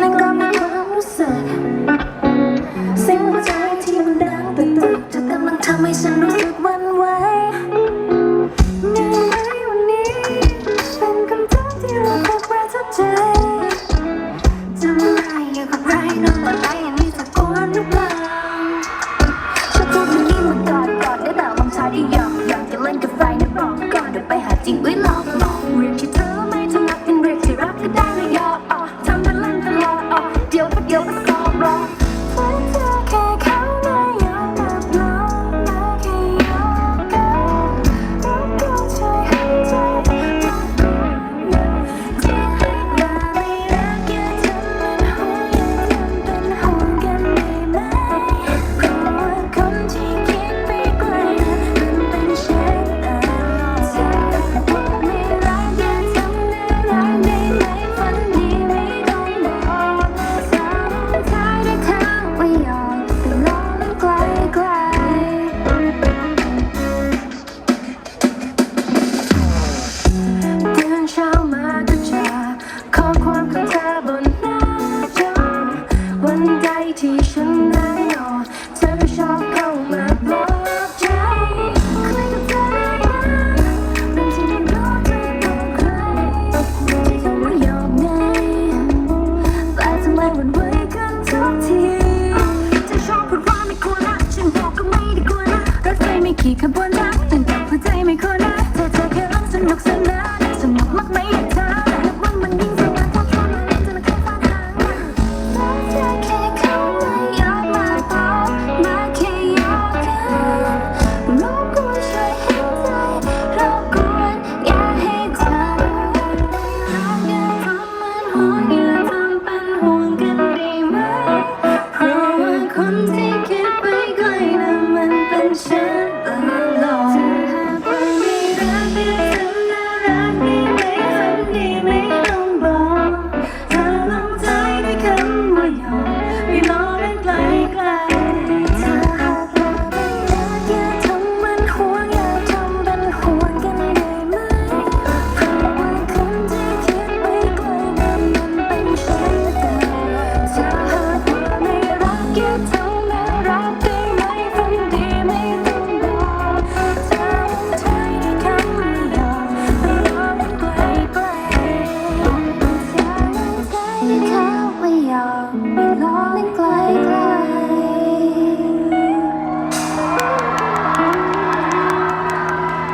และก็มีความรู้สึกสิ่งหัวใจที่มันดังตึกตึกเธกำลังทำให้ฉันรู้สึกวันไหวมีไหมวันนี้เป็นคำตอบที่ ที่ฉันได้ออเธอไม่ชอบเข้ามาปลอบใจคุกับเธอได้นรื่ที่ไม่รู้จะบอกรเธอไม่ยอมไงแต่ทำไมวันไว้กันทุกทีเธชอบพูดว่าไม่ควนะฉันบอกก็ไม่ได้กลัวนะรถไฟไม่ขี่ขบวนนะแต่กับหัวใจไม่ควรนะเธอเธอแค่รักสนุกส